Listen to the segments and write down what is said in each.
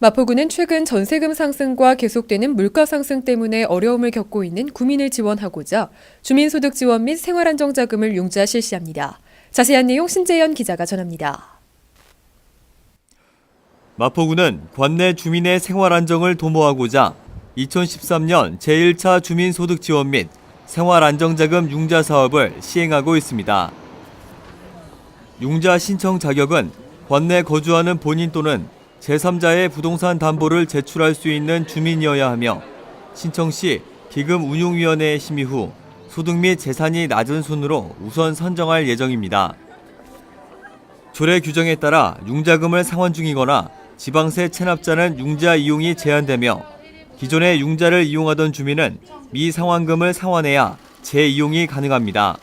마포구는 최근 전세금 상승과 계속되는 물가 상승 때문에 어려움을 겪고 있는 구민을 지원하고자 주민소득 지원 및 생활안정자금을 융자 실시합니다. 자세한 내용 신재연 기자가 전합니다. 마포구는 관내 주민의 생활 안정을 도모하고자 2013년 제1차 주민소득 지원 및 생활 안정자금 융자 사업을 시행하고 있습니다. 융자 신청 자격은 관내 거주하는 본인 또는 제3자의 부동산 담보를 제출할 수 있는 주민이어야 하며 신청 시 기금 운용위원회의 심의 후 소득 및 재산이 낮은 순으로 우선 선정할 예정입니다. 조례 규정에 따라 융자금을 상환 중이거나 지방세 체납자는 융자 이용이 제한되며 기존의 융자를 이용하던 주민은 미상환금을 상환해야 재이용이 가능합니다.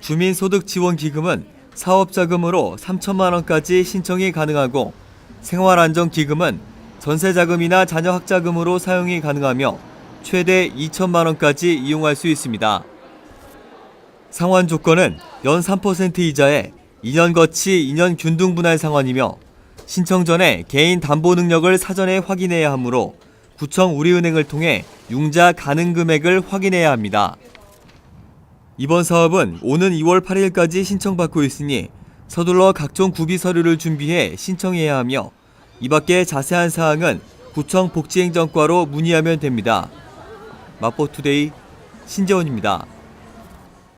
주민소득지원기금은 사업자금으로 3천만 원까지 신청이 가능하고 생활안정기금은 전세자금이나 자녀학자금으로 사용이 가능하며 최대 2천만 원까지 이용할 수 있습니다. 상환 조건은 연 3% 이자에 2년 거치 2년 균등 분할 상환이며 신청 전에 개인 담보 능력을 사전에 확인해야 하므로 구청 우리은행을 통해 융자 가능 금액을 확인해야 합니다. 이번 사업은 오는 2월 8일까지 신청받고 있으니 서둘러 각종 구비 서류를 준비해 신청해야 하며 이 밖에 자세한 사항은 구청 복지행정과로 문의하면 됩니다. 마포투데이 신재원입니다.